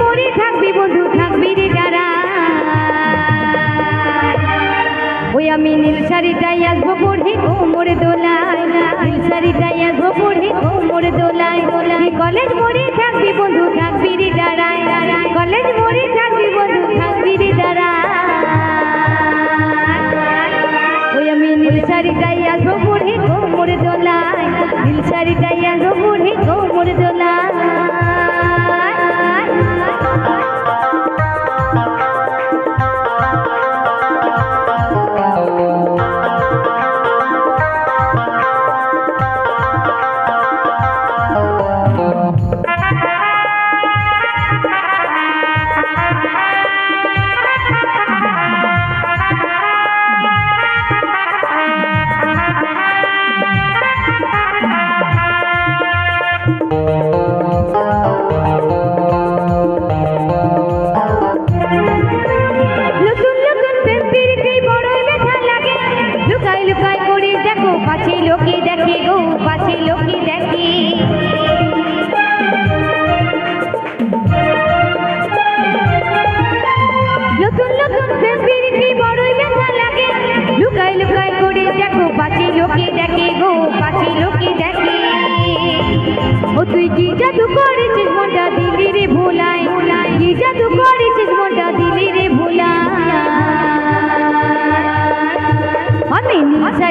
মোড়ে থাকবি বন্ধু, থাকবি রে যারা। ওই আমি নীল শাড়িটাই আসব পড়ে কোমরে দোলায় নীল শাড়িটাই আসব পড়ে কোমরে দোলায় দোলায় কলেজ মোড়ে থাকবি বন্ধু, থাকবি রে দাঁড়ায় কলেজ মোড়ে থাকবি বন্ধু, থাকবি রে দাঁড়ায় ওই আমি নীল শাড়িটাই আসব পড়ে কোমরে দোলায় নীল শাড়িটাই আসব পড়ে কোমরে দোলায়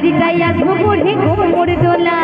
নীল শাড়িটাই আসব পড়ে কোমর দোলায়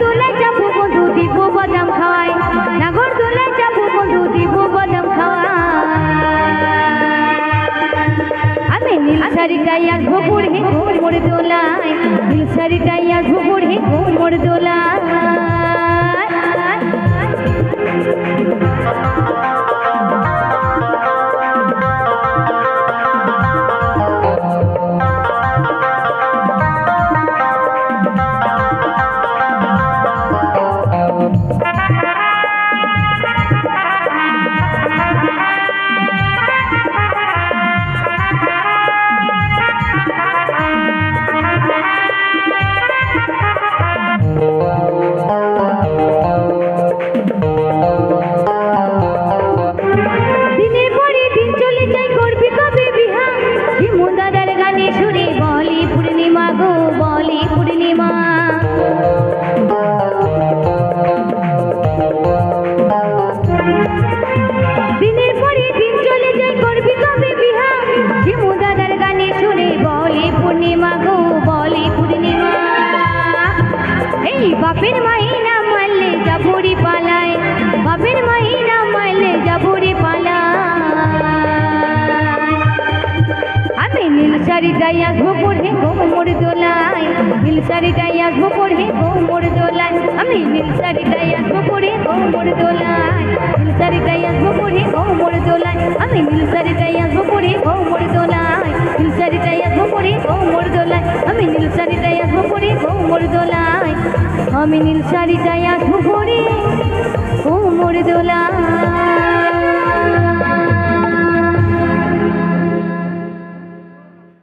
দোলায় চাপু বন্ধু দিব বাদাম খাওয়াই। নাগর দোলায় চাপু বন্ধু দিব বাদাম খাওয়াই। আমি নীল শাড়িটাই আসব পড়ে কোমর দোলাই নীল শাড়িটাই আসব পড়ে কোমর দোলায়। দিনের বাপের মাইনা মারলে যাবরি পালায় বাপের মাইনা মারলে যাবরি পালায়। আমি নীল শাড়িটাই আসব পড়ে কোমর দোলায়, নীল শাড়িটাই আসব পড়ে কোমর দোলায়। আমি নীল শাড়িটাই আসব পড়ে কোমর দোলায়, নীল শাড়িটাই আসব পড়ে কোমর দোলায়। আমি নীল শাড়িটাই আসব পড়ে কোমর দোলায়, নীল শাড়িটাই আসব পড়ে কোমর দোলায়। আমি নীল শাড়িটাই আসব পড়ে কোমর দোলায়। আমি নীল শাড়িটাই আঁকবো পরে কোমর দোলা